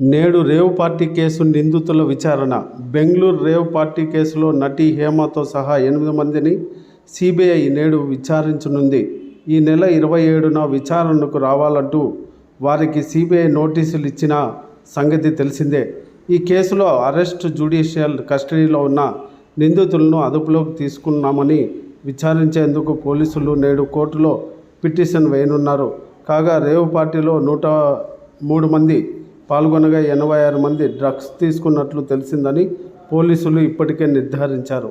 నేడు rave party case నిందితుల విచారణ. బెంగళూరు రేవ్ పార్టీ కేసులో నటి హేమతో సహా ఎనిమిది మందిని సిబిఐ నేడు విచారించనుంది. ఈ నెల ఇరవై ఏడున విచారణకు రావాలంటూ వారికి సిబిఐ నోటీసులు ఇచ్చిన సంగతి తెలిసిందే. ఈ కేసులో అరెస్ట్ జ్యుడిషియల్ కస్టడీలో ఉన్న నిందితులను అదుపులోకి తీసుకున్నామని విచారించేందుకు పోలీసులు నేడు కోర్టులో పిటిషన్ వేయనున్నారు. కాగా రేవ్ పార్టీలో నూట మూడు మంది పాల్గొనగా ఎనభై ఆరు మంది డ్రగ్స్ తీసుకున్నట్లు తెలిసిందని పోలీసులు ఇప్పటికే నిర్ధారించారు.